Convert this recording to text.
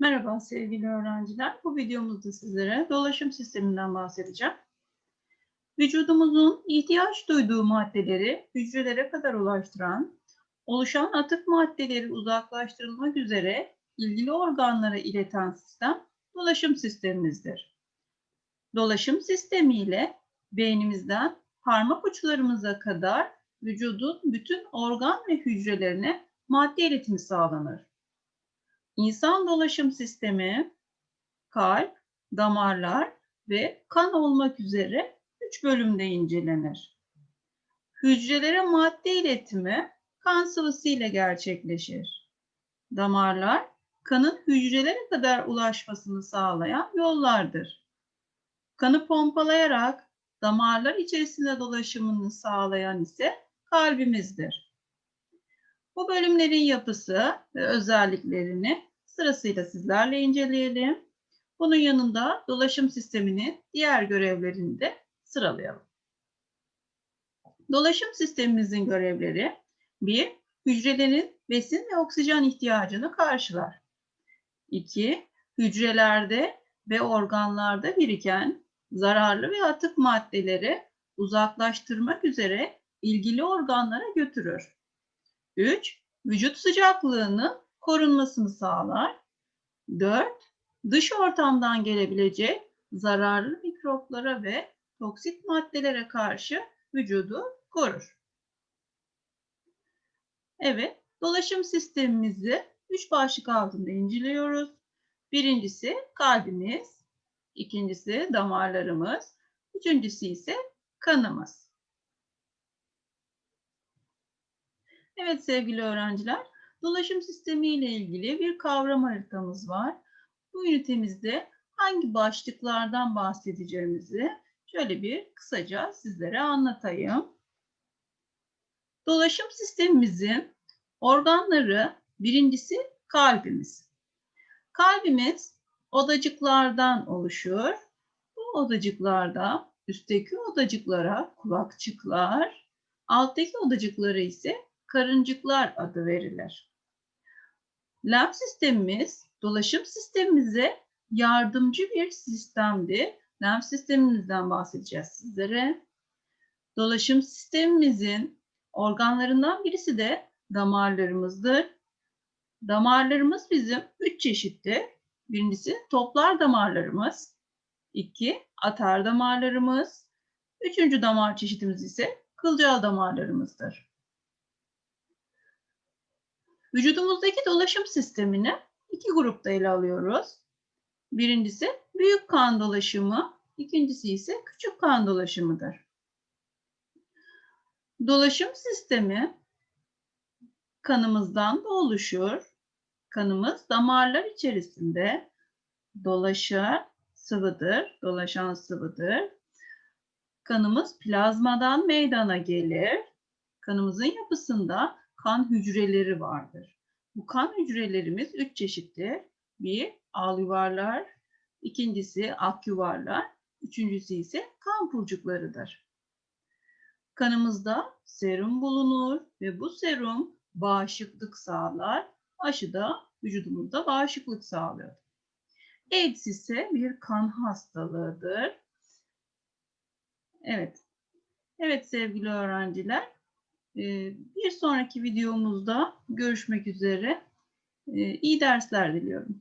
Merhaba sevgili öğrenciler. Bu videomuzda sizlere dolaşım sisteminden bahsedeceğim. Vücudumuzun ihtiyaç duyduğu maddeleri hücrelere kadar ulaştıran, oluşan atık maddeleri uzaklaştırılmak üzere ilgili organlara ileten sistem dolaşım sistemimizdir. Dolaşım sistemi ile beynimizden parmak uçlarımıza kadar vücudun bütün organ ve hücrelerine madde iletimi sağlanır. İnsan dolaşım sistemi kalp, damarlar ve kan olmak üzere üç bölümde incelenir. Hücrelere madde iletimi kan sıvısı ile gerçekleşir. Damarlar kanın hücrelere kadar ulaşmasını sağlayan yollardır. Kanı pompalayarak damarlar içerisinde dolaşımını sağlayan ise kalbimizdir. Bu bölümlerin yapısı ve özelliklerini sırasıyla sizlerle inceleyelim. Bunun yanında dolaşım sisteminin diğer görevlerini de sıralayalım. Dolaşım sistemimizin görevleri 1. Hücrelerin besin ve oksijen ihtiyacını karşılar. 2. Hücrelerde ve organlarda biriken zararlı ve atık maddeleri uzaklaştırmak üzere ilgili organlara götürür. 3. Vücut sıcaklığının korunmasını sağlar. 4. Dış ortamdan gelebilecek zararlı mikroplara ve toksik maddelere karşı vücudu korur. Evet, dolaşım sistemimizi üç başlık altında inceliyoruz. Birincisi kalbimiz, ikincisi damarlarımız, üçüncüsü ise kanımız. Evet sevgili öğrenciler, dolaşım sistemi ile ilgili bir kavram haritamız var. Bu ünitemizde hangi başlıklardan bahsedeceğimizi şöyle bir kısaca sizlere anlatayım. Dolaşım sistemimizin organları birincisi kalbimiz. Kalbimiz odacıklardan oluşur. Bu odacıklarda üstteki odacıklara kulakçıklar, alttaki odacıklara ise karıncıklar adı verilir. Lenf sistemimiz dolaşım sistemimize yardımcı bir sistemdir. Lenf sistemimizden bahsedeceğiz sizlere. Dolaşım sistemimizin organlarından birisi de damarlarımızdır. Damarlarımız bizim üç çeşittir. Birincisi toplar damarlarımız, iki atar damarlarımız, üçüncü damar çeşitimiz ise kılcal damarlarımızdır. Vücudumuzdaki dolaşım sistemini iki grupta ele alıyoruz. Birincisi büyük kan dolaşımı, ikincisi ise küçük kan dolaşımıdır. Dolaşım sistemi kanımızdan da oluşur. Kanımız damarlar içerisinde dolaşır, sıvıdır, dolaşan sıvıdır. Kanımız plazmadan meydana gelir. Kanımızın yapısında kan hücreleri vardır. Bu kan hücrelerimiz üç çeşittir. Bir, al yuvarlar, ikincisi ak yuvarlar, üçüncüsü ise kan pulcuklarıdır. Kanımızda serum bulunur ve bu serum bağışıklık sağlar. Aşı da vücudumuzda bağışıklık sağlıyor. AIDS ise bir kan hastalığıdır. Evet. Evet sevgili öğrenciler. Bir sonraki videomuzda görüşmek üzere. İyi dersler diliyorum.